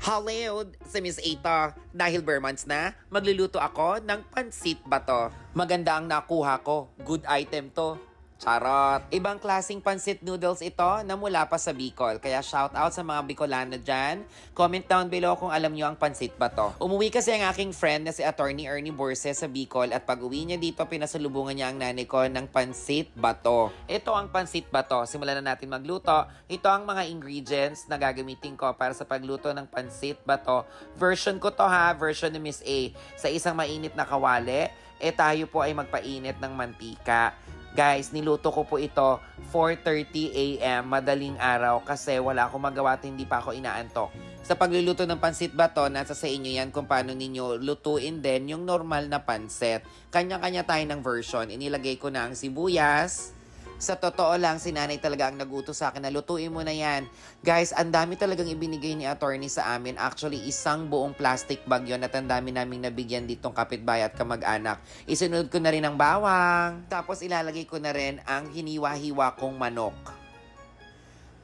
Hello, si Miss Ita. Dahil bare months na, magluluto ako ng pansit bato. Maganda ang nakuha ko. Good item to. Charot! Ibang klasing pansit noodles ito na mula pa sa Bicol. Kaya shout out sa mga Bicolano dyan. Comment down below kung alam nyo ang pansit bato. Umuwi kasi ang aking friend na si Attorney Ernie Borse sa Bicol at pag uwi niya dito, pinasalubungan niya ang nanay ko ng pansit bato. Ito ang pansit bato. Simulan na natin magluto. Ito ang mga ingredients na gagamitin ko para sa pagluto ng pansit bato. Version ko to ha, version ni Miss A. Sa isang mainit na kawali, eh tayo po ay magpainit ng mantika. Guys, niluto ko po ito 4.30 a.m. madaling araw kasi wala akong magawa at hindi pa ako inaantok. Sa pagluluto ng pansit bato, nasa sa inyo yan kung paano ninyo lutuin din yung normal na pansit. Kanya-kanya tayo ng version. Inilagay ko na ang sibuyas. Sa totoo lang, si nanay talaga ang nagutos sa akin na lutuin mo na yan. Guys, ang dami talagang ibinigay ni attorney sa amin. Actually, isang buong plastic bag yun at ang dami naming nabigyan ditong kapitbahay at kamag-anak. Isunod ko na rin ang bawang. Tapos ilalagay ko na rin ang hiniwa-hiwa kong manok.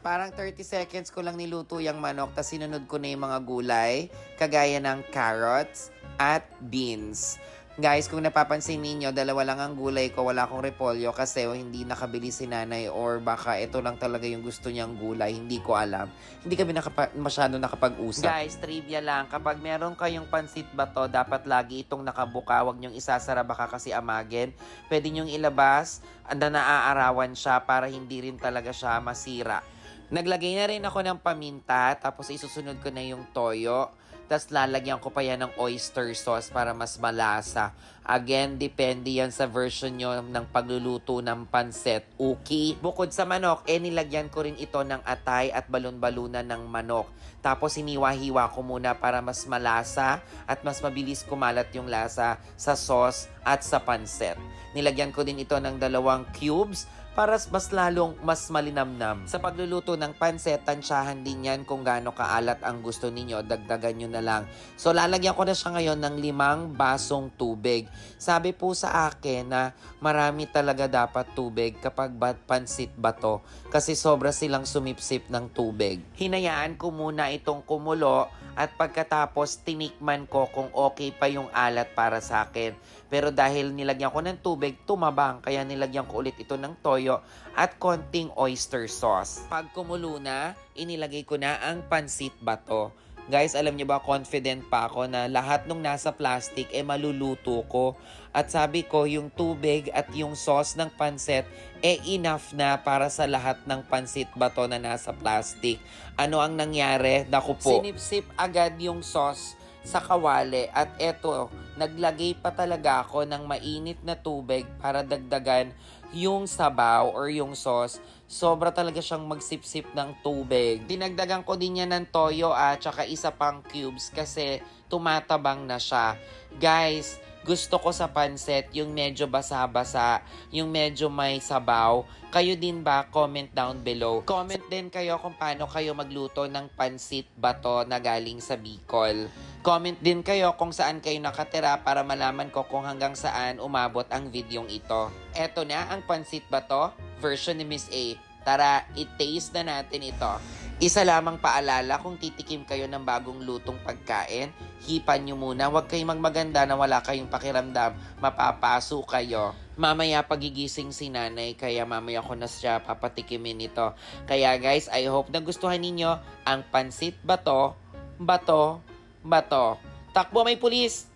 Parang 30 seconds ko lang niluto yung manok, tapos sinunod ko na yung mga gulay, kagaya ng carrots at beans. Guys, kung napapansin ninyo, dalawa lang ang gulay ko, wala akong repolyo kasi hindi nakabili si nanay or baka ito lang talaga yung gusto niyang gulay, hindi ko alam. Hindi kami nakapa- masyado nakapag-usap. Guys, trivia lang, kapag meron kayong pansit bato, dapat lagi itong nakabuka, wag niyong isasara baka kasi amagin. Pwede niyong ilabas, anda naaarawan siya para hindi rin talaga siya masira. Naglagay na rin ako ng paminta, tapos isusunod ko na yung toyo. Tapos lalagyan ko pa yan ng oyster sauce para mas malasa. Again, depende yan sa version nyo ng pagluluto ng pansit. Okay? Bukod sa manok, eh nilagyan ko rin ito ng atay at balon-balunan ng manok. Tapos hiniwa-hiwa ko muna para mas malasa at mas mabilis kumalat yung lasa sa sauce at sa pansit. Nilagyan ko din ito ng dalawang cubes para mas lalong mas malinamnam. Sa pagluluto ng pansit, tansyahan din yan kung gaano kaalat ang gusto ninyo, dagdagan nyo na lang. So lalagyan ko na siya ngayon ng limang basong tubig. Sabi po sa akin na marami talaga dapat tubig kapag pansit bato kasi sobra silang sumipsip ng tubig. Hinayaan ko muna itong kumulo at pagkatapos tinikman ko kung okay pa yung alat para sa akin. Pero dahil nilagyan ko ng tubig, tumabang. Kaya nilagyan ko ulit ito ng toyo at konting oyster sauce. Pag kumulo na, inilagay ko na ang pansit bato. Guys, alam niyo ba, confident pa ako na lahat nung nasa plastic, eh maluluto ko. At sabi ko, yung tubig at yung sauce ng pansit, eh enough na para sa lahat ng pansit bato na nasa plastic. Ano ang nangyari? Naku po. Sinipsip agad yung sauce sa kawali at eto, naglagay pa talaga ako ng mainit na tubig para dagdagan yung sabaw or yung sauce. Sobra talaga siyang magsipsip ng tubig. Dinagdagan ko din yan ng toyo at saka isa pang cubes kasi tumatabang na siya. Guys, gusto ko sa pansit yung medyo basa-basa, yung medyo may sabaw. Kayo din ba? Comment down below. Comment din kayo kung paano kayo magluto ng pansit bato na galing sa Bicol. Comment din kayo kung saan kayo nakatira para malaman ko kung hanggang saan umabot ang videong ito. Eto na ang pansit bato, version ni Miss A. Tara, i-taste na natin ito. Isa lamang paalala kung titikim kayo ng bagong lutong pagkain, hipan nyo muna. Huwag kayong magmaganda na wala kayong pakiramdam. Mapapaso kayo. Mamaya pagigising si nanay, kaya mamaya ko na siya papatikimin ito. Kaya guys, I hope na gustuhan ninyo ang pansit bato, bato, bato. Takbo may pulis!